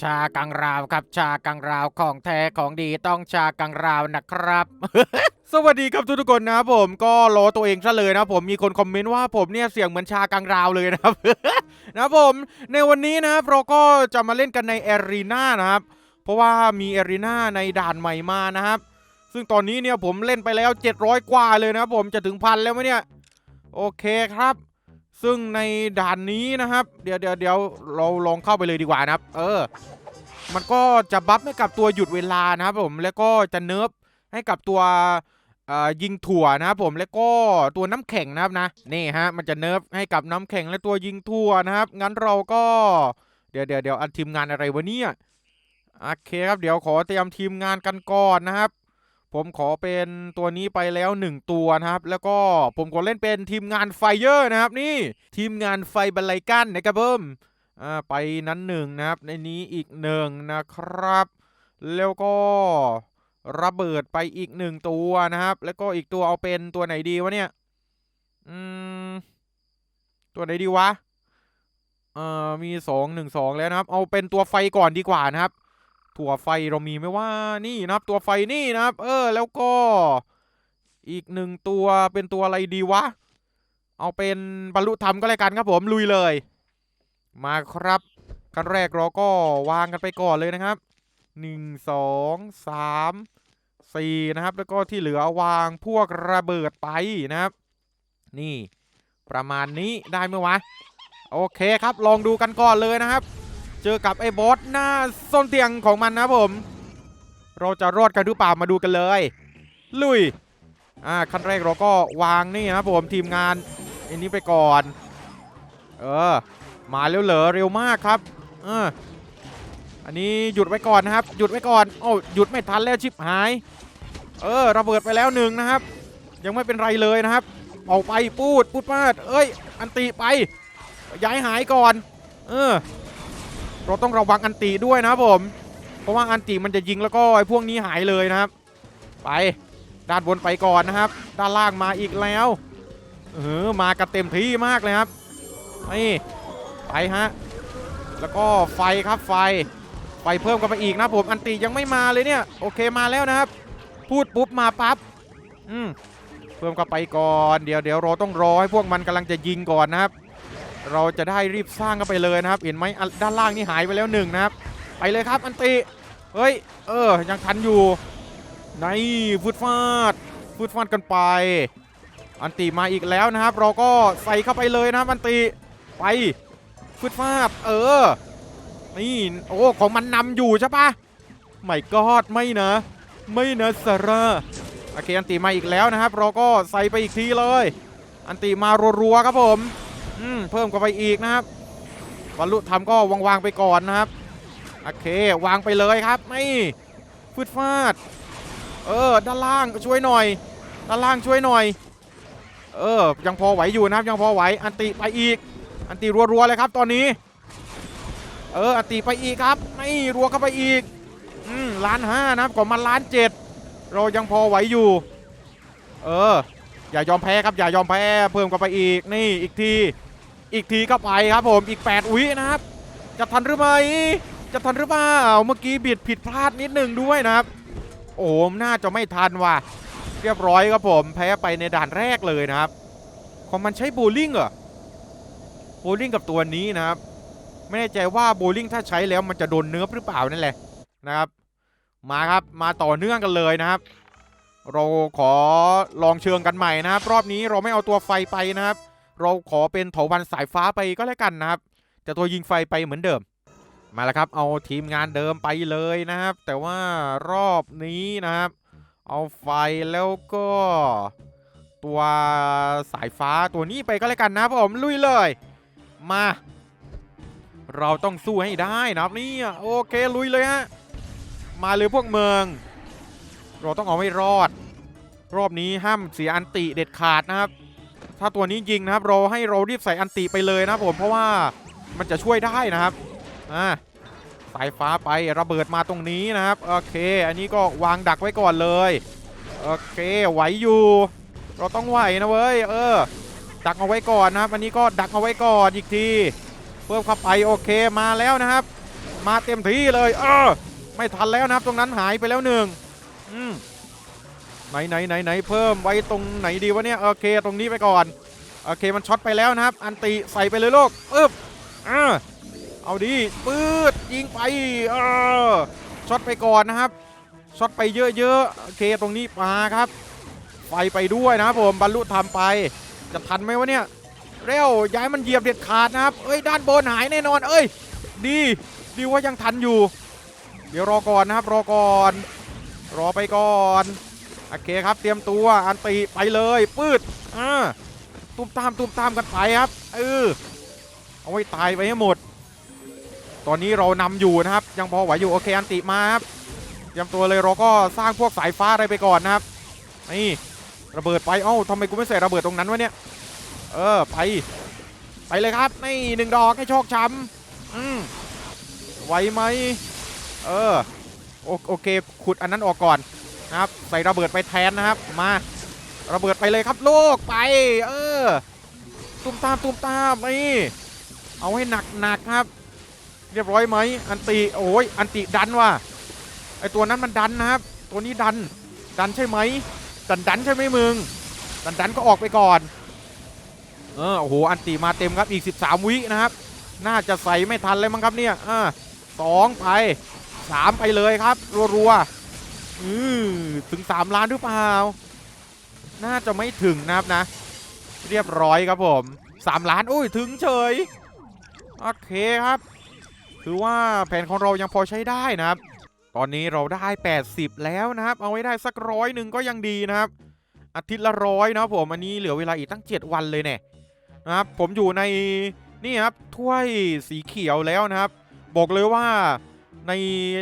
ชากังราวครับ ชากังราวของแท้ของดีต้องชากังราวนะครับ สวัสดีครับทุกๆคนนะผมก็รอตัวเองซะเลยนะผมมีคนคอมเมนต์ว่าผมเนี่ยเสียงเหมือนชากังราวเลยนะครับ นะผมในวันนี้นะครับเราก็จะมาเล่นกันในแอรีนานะครับ เพราะว่ามีแอรีนาในด่านใหม่มานะครับ ซึ่งตอนนี้เนี่ยผมเล่นไปแล้ว 700 กว่าเลยนะครับผมจะถึงพันแล้วไหมเนี่ย โอเคครับ ซึ่งในด่านนี้นะครับ เดี๋ยวเดี๋ยวเดี๋ยวเราลองเข้าไปเลยดีกว่านะครับ เออ มันก็จะบัฟให้กับตัวหยุดเวลานะครับผมแล้วก็จะเนิร์ฟให้กับตัวยิงถั่วนะครับผมแล้วก็ตัวน้ำแข็งนะครับนะนี่ฮะมันจะเนิร์ฟให้กับน้ำแข็งและตัวยิงถั่วนะครับ งั้นเราก็เดี๋ยวเดี๋ยวเดี๋ยวอันทีมงานอะไรวะเนี่ยโอเคครับเดี๋ยวขอเตรียมทีมงานกันก่อนนะครับ ผมขอเป็นตัวนี้ไปแล้วหนึ่งตัวนะครับ แล้วก็ผมขอเล่นเป็นทีมงานไฟเยอร์นะครับนี่ทีมงานไฟบรรลัยกันนะครับเพิ่มอ่าไปนั้นหนึ่งนะครับ ในนี้อีกหนึ่งนะครับ แล้วก็ระเบิดไปอีกหนึ่งตัวนะครับ แล้วก็อีกตัวเอาเป็นตัวไหนดีวะเนี่ยอืมตัวไหนดีวะเอ่อมีสองหนึ่งสองแล้วนะครับ เอาเป็นตัวไฟก่อนดีกว่านะครับ ถั่วไฟเรามีไหมว่านี่นะครับ ตัวไฟนี่นะครับ เออ แล้วก็ อีกหนึ่งตัวเป็นตัวอะไรดีวะ เอาเป็นบรรลุธรรมก็แล้วกันครับผมลุยเลย มาครับขั้นแรกเราก็วางกันไปก่อนเลยนะครับหนึ่งสองสามสี่นะครับ แล้วก็ที่เหลือวางพวกระเบิดไปนะครับ นี่ ประมาณนี้ได้ไหมวะ โอเคครับ ลองดูกันก่อนเลยนะครับ เจอกับไอ้บอสหน้าส้นเตียงของมันนะผม เราจะรอดกันหรือเปล่ามาดูกันเลย ลุยอ่าขั้นแรกเราก็วางนี่นะผมทีมงานอันนี้ไปก่อน เออ มาเร็วเหรอเร็วมากครับเอออันนี้หยุดไว้ก่อนนะครับ หยุดไว้ก่อนโอ้หยุดไม่ทันแล้วชิบหาย เออระเบิดไปแล้วหนึ่งนะครับ ยังไม่เป็นไรเลยนะครับเอาไปปูดปูดมาดเอ้ย อันติไป ย้ายหายก่อน เออ เราต้องระวังอันติด้วยนะผม เพราะว่าอันติมันจะยิงแล้วก็ไอ้พวกนี้หายเลยนะครับ ไปด้านบนไปก่อนนะครับ ด้านล่างมาอีกแล้วเออมากันเต็มที่มากเลยครับนี่ไปฮะแล้วก็ไฟครับไฟไฟเพิ่มกันไปอีกนะผมอันติยังไม่มาเลยเนี่ยโอเคมาแล้วนะครับ พูดปุ๊บมาปั๊บอืมเพิ่มกันไปก่อน เดี๋ยวเดี๋ยวเราต้องรอให้พวกมันกำลังจะยิงก่อนนะครับ เราจะได้รีบสร้างกันไปเลยนะครับ เห็นไหมด้านล่างนี่หายไปแล้วหนึ่งนะครับ ไปเลยครับอันติเฮ้ย เออ ยังทันอยู่ ในฟุดฟาดฟุดฟาดกันไป อันติมาอีกแล้วนะครับ เราก็ใส่เข้าไปเลยนะครับอันติไปฟุดฟาดเออ นี่โอ้ของมันนำอยู่ใช่ปะไม่กอดไม่นะ ไม่นะสาระโอเคอันติมาอีกแล้วนะครับ เราก็ใส่ไปอีกทีเลย อันติมารัวๆครับผม อืมเพิ่มเข้าไปอีกนะครับบรรลุธรรมก็วางๆไปก่อนนะครับ โอเค วางไปเลยครับนี่ฟืดฟาด เออ ด้านล่างช่วยหน่อย ด้านล่างช่วยหน่อย เออ ยังพอไหวอยู่นะครับ ยังพอไหว อันติไปอีก อันติรัวๆเลยครับตอนนี้ เออ อันติไปอีกครับนี่รัวเข้าไปอีก อืมล้านห้านะครับก่อนมาล้านเจ็ด เรายังพอไหวอยู่ เออ อย่ายอมแพ้ครับ อย่ายอมแพ้ เพิ่มเข้าไปอีก นี่ อีกที อีกทีก็ไปครับผมอีก 8 วินะครับ จะทันหรือไม่จะทันหรือเปล่าเมื่อกี้บิดผิดพลาดนิดหนึ่งด้วยนะครับ โอ้มน่าจะไม่ทันว่ะ เรียบร้อยครับผมแพ้ไปในด่านแรกเลยนะครับของมันใช้โบว์ลิ่งเหรอโบว์ลิ่งกับตัวนี้นะครับ ไม่แน่ใจว่าโบว์ลิ่งถ้าใช้แล้วมันจะโดนเนื้อหรือเปล่านั่นแหละนะครับ มาครับมาต่อเนื่องกันเลยนะครับ เราขอลองเชิงกันใหม่นะครับ รอบนี้เราไม่เอาตัวไฟไปนะครับ เราขอเป็นเถาวันสายฟ้าไปก็แล้วกันนะครับ แต่ตัวยิงไฟไปเหมือนเดิม มาแล้วครับ เอาทีมงานเดิมไปเลยนะครับ แต่ว่ารอบนี้นะครับ เอาไฟแล้วก็ ตัวสายฟ้าตัวนี้ไปก็แล้วกันนะผมลุยเลย มา เราต้องสู้ให้ได้นะครับนี่โอเคลุยเลยฮะมาเลยพวกเมือง เราต้องเอาให้รอด รอบนี้ห้ามเสียอันติเด็ดขาดนะครับ ถ้าตัวนี้ยิงนะครับเราให้เรารีบใส่อันติไปเลยนะผมเพราะว่ามันจะช่วยได้นะครับอ่าสายฟ้าไประเบิดมาตรงนี้นะครับโอเค อันนี้ก็วางดักไว้ก่อนเลยโอเคไหวอยู่ เราต้องไหวนะเว้ยเออ ดักเอาไว้ก่อนนะครับ อันนี้ก็ดักเอาไว้ก่อนอีกทีเพิ่มเข้าไปโอเคมาแล้วนะครับ มาเต็มที่เลย เออ ไม่ทันแล้วนะครับ ตรงนั้นหายไปแล้วหนึ่งอืม ไหนไหนไหนไหนเพิ่มไว้ตรงไหนดีวะเนี่ยโอเคตรงนี้ไปก่อนโอเคมันช็อตไปแล้วนะครับ อันติใส่ไปเลยลูกปึ๊บอ่าเอาดีปืดยิงไปเออช็อตไปก่อนนะครับช็อตไปเยอะๆโอเคตรงนี้มาครับไฟไปด้วยนะครับผมบรรลุธรรมไป จะทันไหมวะเนี่ยเร็วย้ายมันเหยียบเด็ดขาดนะครับเอ้ยด้านบนหายแน่นอน เอ้ย ดีดีว่ายังทันอยู่ เดี๋ยวรอก่อนนะครับรอก่อน รอไปก่อน โอเคครับเตรียมตัวอันตีไปเลยปืดอ่าตุ้มตามตุ้มตามกันไปครับเออเอาไว้ตายไปให้หมด ตอนนี้เรานำอยู่นะครับ ยังพอไหวอยู่โอเคอันติมาครับเตรียมตัวเลยเราก็สร้างพวกสายฟ้าอะไรไปก่อนนะครับนี่ระเบิดไปเอ้าทำไมกูไม่ใส่ระเบิดตรงนั้นวะเนี่ยเออไปไปเลยครับนี่หนึ่งดอกให้โชคช้ำอืมไหวไหมเออโอโอเคขุดอันนั้นออกก่อน ครับใส่ระเบิดไปแทนนะครับมาระเบิดไปเลยครับลูกไป เออตุ้มตามตุ้มตามนี่เอาให้หนักหนักครับ เรียบร้อยไหมอันติโอ้ยอันติดันว่ะไอตัวนั้นมันดันนะครับ ตัวนี้ดันดันใช่ไหมดันดันใช่ไหมมึงดันดันก็ออกไปก่อนเออโอ้โหอันตีมาเต็มครับอีก 13 วินะครับ น่าจะใส่ไม่ทันเลยมั้งครับเนี่ยอ่าสองไปสามไปเลยครับ รัวๆ อือถึง 3 ล้านหรือเปล่า น่าจะไม่ถึงนะครับนะ เรียบร้อยครับผม 3 ล้านอุ้ยถึงเฉย โอเคครับถือว่าแผนของเรายังพอใช้ได้นะครับ ตอนนี้เราได้ 80 แล้วนะครับ เอาไว้ได้สักร้อยหนึ่งก็ยังดีนะครับ อาทิตย์ละร้อยนะผม อันนี้เหลือเวลาอีกตั้ง 7 วันเลยเนี่ยนะครับ ผมอยู่ในนี่ครับถ้วยสีเขียวแล้วนะครับ บอกเลยว่าใน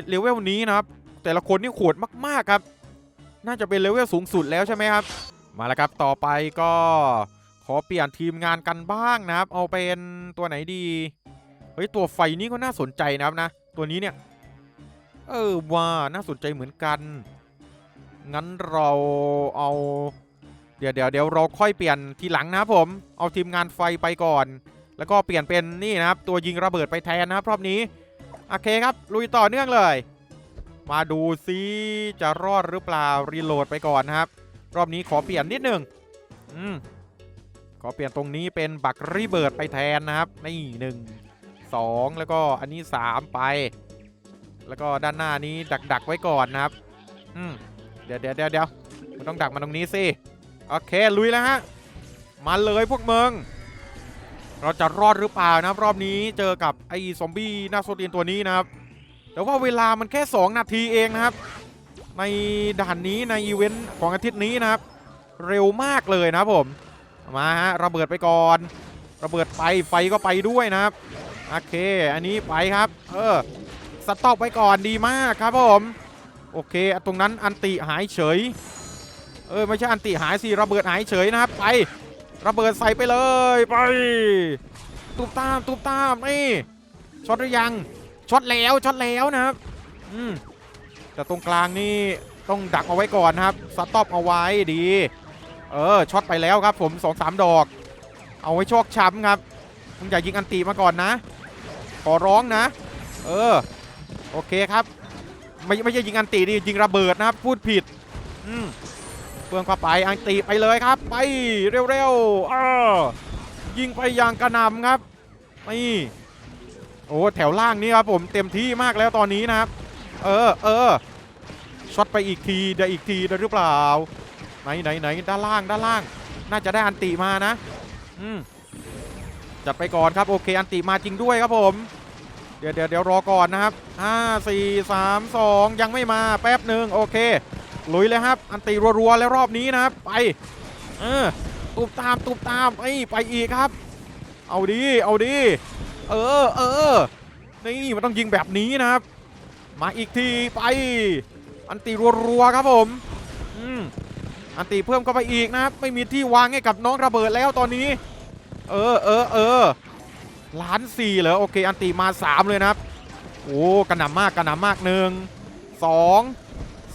เลเวลนี้นะครับ แต่ละคนนี่โหดมากๆครับ น่าจะเป็นเลเวลสูงสุดแล้วใช่ไหมครับ มาแล้วครับต่อไปก็ขอเปลี่ยนทีมงานกันบ้างนะครับ เอาเป็นตัวไหนดี เฮ้ยตัวไฟนี่ก็น่าสนใจนะครับนะ ตัวนี้เนี่ย เออว่าน่าสนใจเหมือนกัน งั้นเราเอา เดี๋ยวเดี๋ยวเดี๋ยวเราค่อยเปลี่ยนทีหลังนะครับผม เอาทีมงานไฟไปก่อน แล้วก็เปลี่ยนเป็นนี่นะครับ ตัวยิงระเบิดไปแทนนะครับรอบนี้ โอเคครับ ลุยต่อเนื่องเลย มาดูซิจะรอดหรือเปล่ารีโหลดไปก่อนนะครับ รอบนี้ขอเปลี่ยนนิดหนึ่งอืมขอเปลี่ยนตรงนี้เป็นบักรีเบิร์ดไปแทนนะครับนี่หนึ่งสองแล้วก็อันนี้สามไป แล้วก็ด้านหน้านี้ดักดักไว้ก่อนนะครับ อืมเดี๋ยวเดี๋ยวเดี๋ยวเดี๋ยวมันต้องดักมันตรงนี้สิโอเคลุยแล้วฮะมาเลยพวกมึงเราจะรอดหรือเปล่านะครับ รอบนี้เจอกับไอ้ซอมบี้หน้าโซตีนตัวนี้นะครับ แต่ว่าเวลามันแค่ 2 นาทีเองนะครับ ในด่านนี้ในอีเวนต์ของอาทิตย์นี้นะครับ เร็วมากเลยนะครับผม มาฮะระเบิดไปก่อน ระเบิดไปไฟก็ไปด้วยนะครับ โอเค อันนี้ไปครับ เออสต็อปไว้ก่อนดีมากครับผม โอเคตรงนั้นอันติหายเฉย เออไม่ใช่อันติหายสิระเบิดหายเฉยนะครับ ไประเบิดใส่ไปเลยไป ตุบตามตุบตามนี่ช็อตหรือยัง ช็อตแล้วช็อตแล้วนะครับอืมแต่ตรงกลางนี่ต้องดักเอาไว้ก่อนนะครับสต็อปเอาไว้ดี เออช็อตไปแล้วครับผมสองสามดอก เอาไว้โชคช้ำครับมึงอย่ายิงอันติมาก่อนนะ ขอร้องนะ เออ โอเคครับ ไม่ไม่ใช่ยิงอันติดิยิงระเบิดนะครับพูดผิด อืมเพื่องเข้าไปอันติไปเลยครับ ไปเร็วๆเออยิงไปอย่างกระหนำครับนี่ โอ้แถวล่างนี่ครับผมเต็มที่มากแล้วตอนนี้นะครับ เออเออช็อตไปอีกทีเดี๋ยวอีกทีได้หรือเปล่า ไหนไหนไหนด้านล่างด้านล่าง น่าจะได้อันติมานะ อืมจัดไปก่อนครับโอเคอันติมาจริงด้วยครับผม เดี๋ยวเดี๋ยวเดี๋ยวรอก่อนนะครับห้าสี่สามสองยังไม่มาแป๊บหนึ่งโอเคลุยเลยครับ อันตีรัวๆแล้วรอบนี้นะครับ ไป เออตูบตามตูบตามไอ้ไปอีกครับ เอาดีเอาดี เออเออนี่มันต้องยิงแบบนี้นะครับ มาอีกทีไป อันตีรัวๆครับผมอืมอันตีเพิ่มเข้าไปอีกนะครับ ไม่มีที่วางให้กับน้องระเบิดแล้วตอนนี้ เออเออเออล้านสี่เหรอโอเค อันตีมาสามเลยนะครับโอ้กระหน่ำมากกระหน่ำมากหนึ่งสอง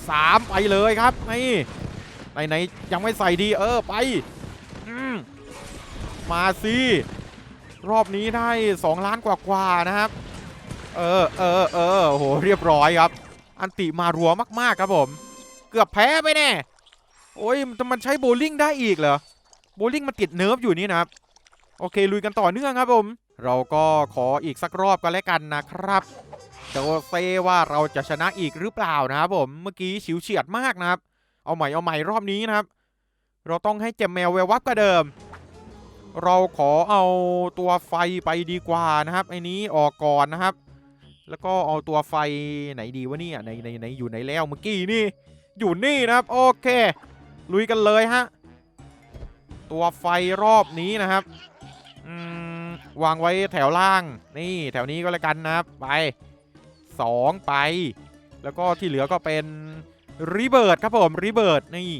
สามไปเลยครับนี่ไหนไหนยังไม่ใส่ดีเออไปอมมาสิ รอบนี้ได้ 2 ล้านกว่าๆนะครับ เออเออเออโหเรียบร้อยครับ อันติมารัวมากๆครับผม เกือบแพ้ไปแน่ โอ้ยมันมันใช้โบลิ่งได้อีกเหรอ โบลิ่งมันติดเนิร์ฟอยู่นี่นะครับ โอเคลุยกันต่อเนื่องครับผม เราก็ขออีกสักรอบกันแล้วกันนะครับเดี๋ยวเซว่าเราจะชนะอีกหรือเปล่านะครับผม เมื่อกี้ฉิวเฉียดมากนะครับ เอาใหม่เอาใหม่รอบนี้นะครับ เราต้องให้เจมแมวเวลวับกว่าเดิม เราขอเอาตัวไฟไปดีกว่านะครับไอ้นี้ออกก่อนนะครับ แล้วก็เอาตัวไฟไหนดีวะเนี่ยในในในอยู่ไหนแล้วเมื่อกี้นี่ อยู่นี่นะครับ โอเค ลุยกันเลยฮะตัวไฟรอบนี้นะครับวางไว้แถวล่าง นี่แถวนี้ก็แล้วกันนะครับ ไป 2 ไป แล้วก็ที่เหลือก็เป็นรีเบิร์ดครับผมรีเบิร์ดนี่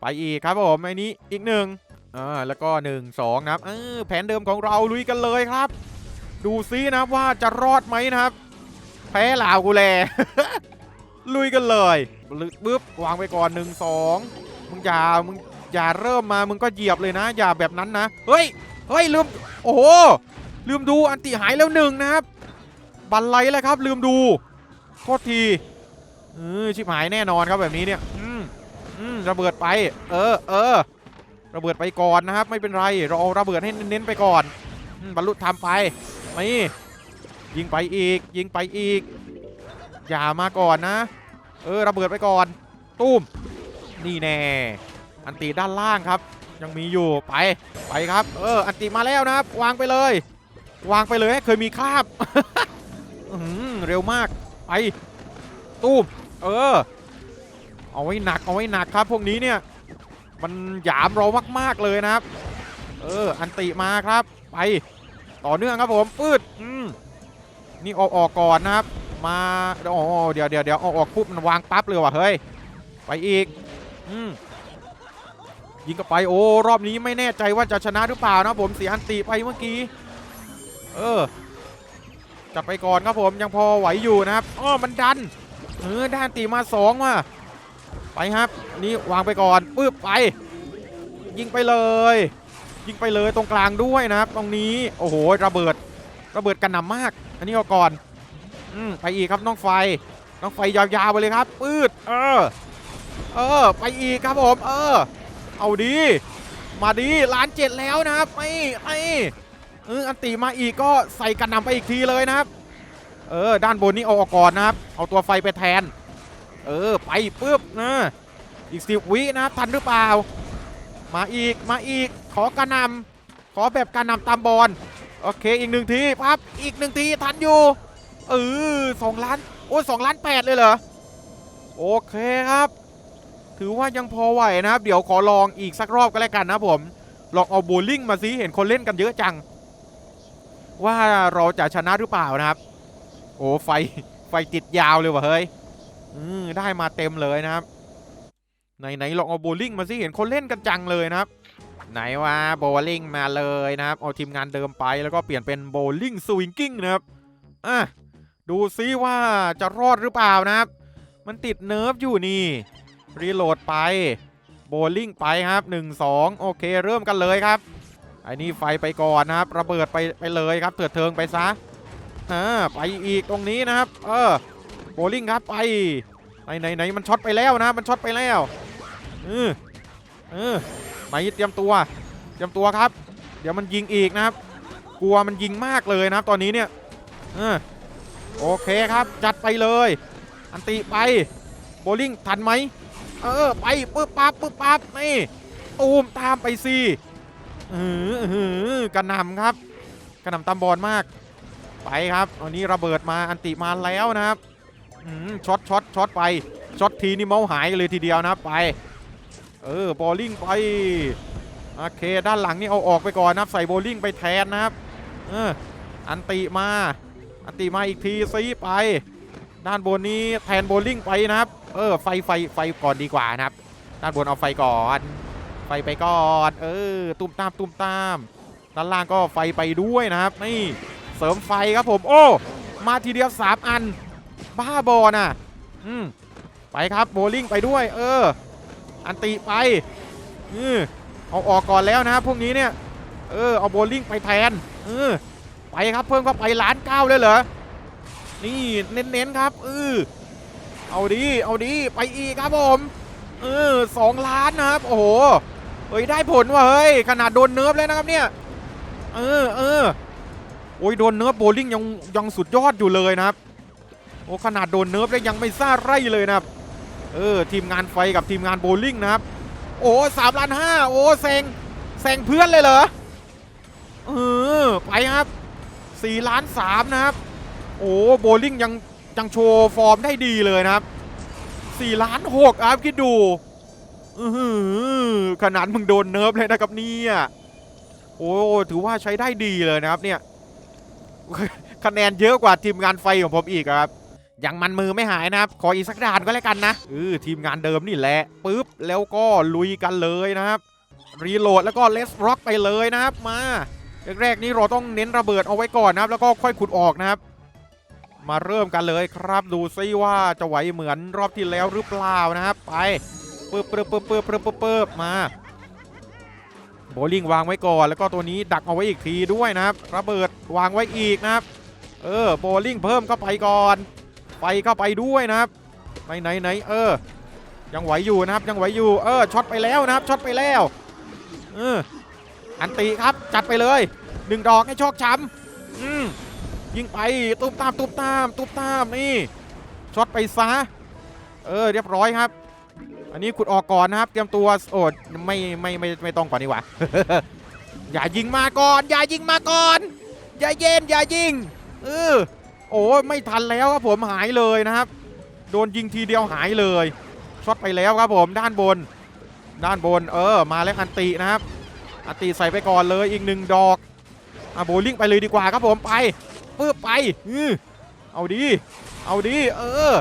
ไปอีกครับผมไอ้นี้อีกหนึ่ง อ่าแล้วก็ 1 2 นะครับเออแผนเดิมของเราลุยกันเลยครับ ดูซินะครับว่าจะรอดไหมนะครับ แพ้ลาวกูแล ลุยกันเลยบึ๊บวางไปก่อนหนึ่งสองมึงอย่ามึงอย่าเริ่มมามึงก็เหยียบเลยนะ อย่าแบบนั้นนะ เฮ้ย เฮ้ย ลืม โอ้โห ลืมดูอันติหายแล้วหนึ่งนะครับ บันไลแล้วครับ ลืมดูโทษทีเออชิบหายแน่นอนครับแบบนี้เนี่ย อืมอืมระเบิดไป เออเออ ระเบิดไปก่อนนะครับ ไม่เป็นไรเราเอาระเบิดให้เน้นๆไปก่อนบรรลุทำไปนี่ยิงไปอีก ยิงไปอีก อย่ามาก่อนนะ เออระเบิดไปก่อน ตุ้มนี่แน่ อันตีด้านล่างครับ ยังมีอยู่ไปไปครับ เออ อันตีมาแล้วนะครับ วางไปเลย วางไปเลยเคยมีคราบเร็วมากไปตุ้มเออ เอาไว้หนักเอาไว้หนักครับพวกนี้เนี่ย มันหยามเรามาก ๆ เลยนะครับ เออ อันติมาครับ ไป ต่อเนื่องครับผมปืดอืมนี่ออกออกก่อนนะครับ มาโอ้เดี๋ยวเดี๋ยวเดี๋ยวออกออกปุ๊บมันวางปั๊บเลยว่ะเฮ้ย ไปอีก อืมยิงก็ไปโอ้รอบนี้ไม่แน่ใจว่าจะชนะหรือเปล่านะผมเสียอันติไปเมื่อกี้ เออ จัดไปก่อนครับผมยังพอไหวอยู่นะครับ อ้อมันดัน เออด้านตีมาสองว่ะ ไปครับ นี่วางไปก่อนปึ๊บไป ยิงไปเลย ยิงไปเลยตรงกลางด้วยนะครับ ตรงนี้โอ้โหระเบิดระเบิดกันหนำมาก อันนี้เอาก่อนอืมไปอีกครับน้องไฟน้องไฟยาวๆไปเลยครับปืดเออ เออ ไปอีกครับผมเออ เอาดี มาดีล้านเจ็ดแล้วนะครับไอ้ไอ้เอออันตีมาอีกก็ใส่กันหนำไปอีกทีเลยนะครับ เออ ด้านบนนี้เอาออกก่อนนะครับ เอาตัวไฟไปแทน เออ ไปปุ๊บนะอีกสิบวินะทันหรือเปล่า มาอีกมาอีกขอกระนำขอแบบกระนำตามบอลโอเคอีกหนึ่งทีปั๊บอีกหนึ่งทีทันอยู่เออสองล้านโอ้สองล้านแปดเลยเหรอโอเคครับ ถือว่ายังพอไหวนะครับ เดี๋ยวขอลองอีกสักรอบก็แล้วกันนะผม ลองเอาโบว์ลิ่งมาซิเห็นคนเล่นกันเยอะจัง ว่าเราจะชนะหรือเปล่านะครับ โอ้ไฟไฟติดยาวเลยว่ะเฮ้ย อืมได้มาเต็มเลยนะครับ ไหนไหนลองเอาโบว์ลิ่งมาซิเห็นคนเล่นกันจังเลยนะครับ ไหนว่าโบว์ลิ่งมาเลยนะครับ เอาทีมงานเดิมไปแล้วก็เปลี่ยนเป็นโบว์ลิ่งสวิงกิ้งนะครับอะดูซิว่าจะรอดหรือเปล่านะครับ มันติดเนิร์ฟอยู่นี่รีโหลดไปโบลิ่งไปครับ 1 2 โอเค เริ่มกันเลยครับไอ้นี่ไฟไปก่อนนะครับ ระเบิดไปไปเลยครับเถิดเทิงไปซะอ่าไปอีกตรงนี้นะครับ เออ โบลิ่งครับไปไหนไหนไหนมันช็อตไปแล้วนะ มันช็อตไปแล้วเออเออไหนเตรียมตัว เตรียมตัวครับ เดี๋ยวมันยิงอีกนะครับ กลัวมันยิงมากเลยนะครับ ตอนนี้เนี่ยเออโอเคครับจัดไปเลย อันติไปโบลิ่งทันไหมเออไปปึ๊บปั๊บปึ๊บปั๊บนี่ตูมตามไปสิเออเออกระหน่ำครับกระหน่ำตามบอลมาก ไปครับอันนี้ระเบิดมาอันติมาแล้วนะครับ ช็อตช็อตช็อตไปช็อตทีนี่เมาส์หายเลยทีเดียวนะไป เออบอลลิงไปโอเคด้านหลังนี่เอาออกไปก่อนนะครับใส่โบลลิ่งไปแทนนะครับเอออันติมาอันติมาอีกทีซีไป ด้านบนนี้แทนโบลลิ่งไปนะครับ เออไฟไฟไฟก่อนดีกว่านะครับ ด้านบนเอาไฟก่อน ไฟไปก่อนเออตุ้มตามตุ้มตามด้านล่างก็ไฟไปด้วยนะครับนี่เสริมไฟครับผมโอ้มาทีเดียว3อัน บ้าบอน่ะ อืมไปครับโบลิ่งไปด้วย เออ อันติไปอือเอาออกก่อนแล้วนะพวกนี้เนี่ย เออ เอาโบลิ่งไปแทนเออไปครับเพิ่มเข้าไปล้านเก้าเลยเหรอ นี่เน้นๆครับเออเอาดี เอาดี ไปอีกครับผมเออสองล้านนะครับ โอ้โห เฮ้ยได้ผลว่ะเฮ้ย ขนาดโดนเนิร์ฟเลยนะครับเนี่ย เออเออโอ้ยโดนเนิร์ฟโบลิ่งยังยังสุดยอดอยู่เลยนะครับ โอ้ขนาดโดนเนิร์ฟแล้วยังไม่ซ่าไร่เลยนะครับ เออทีมงานไฟกับทีมงานโบลิ่งนะครับ โอ้สามล้านห้าโอ้แซงแซงเพื่อนเลยเหรอเออไปครับสี่ล้านสามนะครับ โอ้โบลิ่งยังยังโชว์ฟอร์มได้ดีเลยนะครับสี่ล้านหกครับคิดดูอือขนาดมึงโดนเนิร์ฟเลยนะครับเนี่ยโอ้ถือว่าใช้ได้ดีเลยนะครับเนี่ยคะแนนเยอะกว่าทีมงานไฟของผมอีกครับ ยังมันมือไม่หายนะครับ ขออีกสักด่านก็แล้วกันนะเออทีมงานเดิมนี่แหละปุ๊บแล้วก็ลุยกันเลยนะครับ รีโหลดแล้วก็เลสร็อกไปเลยนะครับมาแรกๆนี้เราต้องเน้นระเบิดเอาไว้ก่อนนะครับ แล้วก็ค่อยขุดออกนะครับ มาเริ่มกันเลยครับดูซิว่าจะไหวเหมือนรอบที่แล้วหรือเปล่านะครับ ไปปึ๊บปึ๊บปึ๊บปึ๊บปึ๊บปึ๊บปึ๊บมาโบลิ่งวางไว้ก่อนแล้วก็ตัวนี้ดักเอาไว้อีกทีด้วยนะครับ ระเบิดวางไว้อีกนะครับ เออโบลิ่งเพิ่มเข้าไปก่อน ฟเข้าไปด้วยนะครับไหนไหนไหนเออ ยังไหวอยู่นะครับยังไหวอยู่เออช็อตไปแล้วนะครับช็อตไปแล้วเอออันติครับจัดไปเลยหนึ่งดอกให้โชคช้ำอืมยิงไปตุ้มตามตุ้มตามตุ้มตามนี่ช็อตไปซะเออเรียบร้อยครับ อันนี้ขุดออกก่อนนะครับ เตรียมตัวโอ้ไม่ไม่ไม่ไม่ต้องก่อนดีกว่าอย่ายิงมาก่อน อย่ายิงมาก่อน อย่าเย็นอย่ายิงเออ โอ้ไม่ทันแล้วครับผมหายเลยนะครับ โดนยิงทีเดียวหายเลยช็อตไปแล้วครับผมด้านบน ด้านบนเออมาแล้วอันตินะครับ อันติใส่ไปก่อนเลยอีกหนึ่งดอกอะโบลิ่งไปเลยดีกว่าครับผมไปปึ๊บไปอือเอาดี เอาดี เออ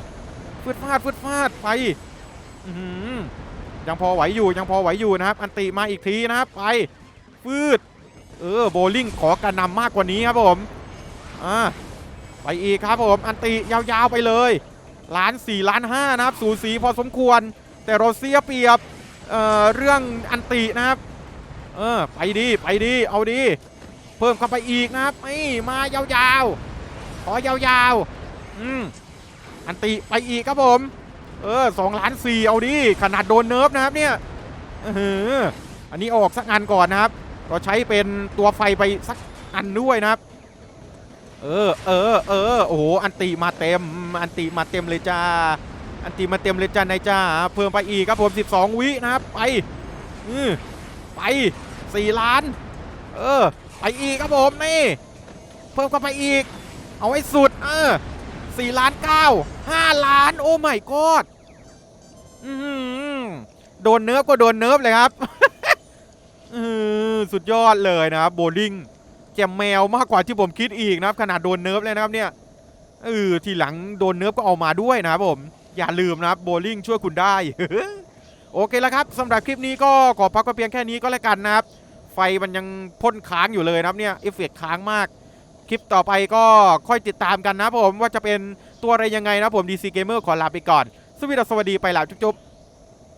ฟึดฟาดฟึดฟาดไปอือยังพอไหวอยู่ยังพอไหวอยู่นะครับ อันติมาอีกทีนะครับไปฟืดเออโบลิ่งขอกระนำมากกว่านี้ครับผมอ่า ไปอีกครับผม อันติยาวๆไปเลยล้านสี่ล้านห้านะครับ สูสีพอสมควร แต่เราเสียเปรียบเเรื่องอันตินะครับ เออไปดีไปดีเอาดี เพิ่มเข้าไปอีกนะครับนี่มายาวๆขอยาวๆอืมอันติไปอีกครับผม เออสองล้านสี่เอาดีขนาดโดนเนิร์ฟนะครับเนี่ยเอออันนี้ออกสักอันก่อนนะครับ เราใช้เป็นตัวไฟไปสักอันด้วยนะครับ เออ เออ เออ โอ้โห อันติมาเต็ม อันติมาเต็มเลยจ้า อันติมาเต็มเลยจ้านายจ้า เพิ่มไปอีกครับผม 12 วินะครับ ไปอือไป 4 ล้าน เออ ไปอีกครับผมนี่ เพิ่มเข้าไปอีก เอาให้สุด เออ4ล้าน9 5ล้าน โอ้ไม่กอดอืมโดนเนิร์ฟก็โดนเนิร์ฟเลยครับสุดยอดเลยนะครับ โบลิ่ง แจมแมวมากกว่าที่ผมคิดอีกนะครับขนาดโดนเนิร์ฟเลยนะครับเนี่ยเออทีหลังโดนเนิร์ฟก็เอามาด้วยนะครับผมอย่าลืมนะครับโบลิ่งช่วยคุณได้ โอเคแล้วครับสำหรับคลิปนี้ก็ขอพักก็เพียงแค่นี้ก็แล้วกันนะครับ ไฟมันยังพ่นค้างอยู่เลยนะครับเนี่ยเอฟเฟกต์ค้างมาก คลิปต่อไปก็ค่อยติดตามกันนะผมว่าจะเป็นตัวอะไรยังไงนะผม DC Gamer ขอลาไปก่อน สวัสดีสวัสดีไปแล้วจุ๊บ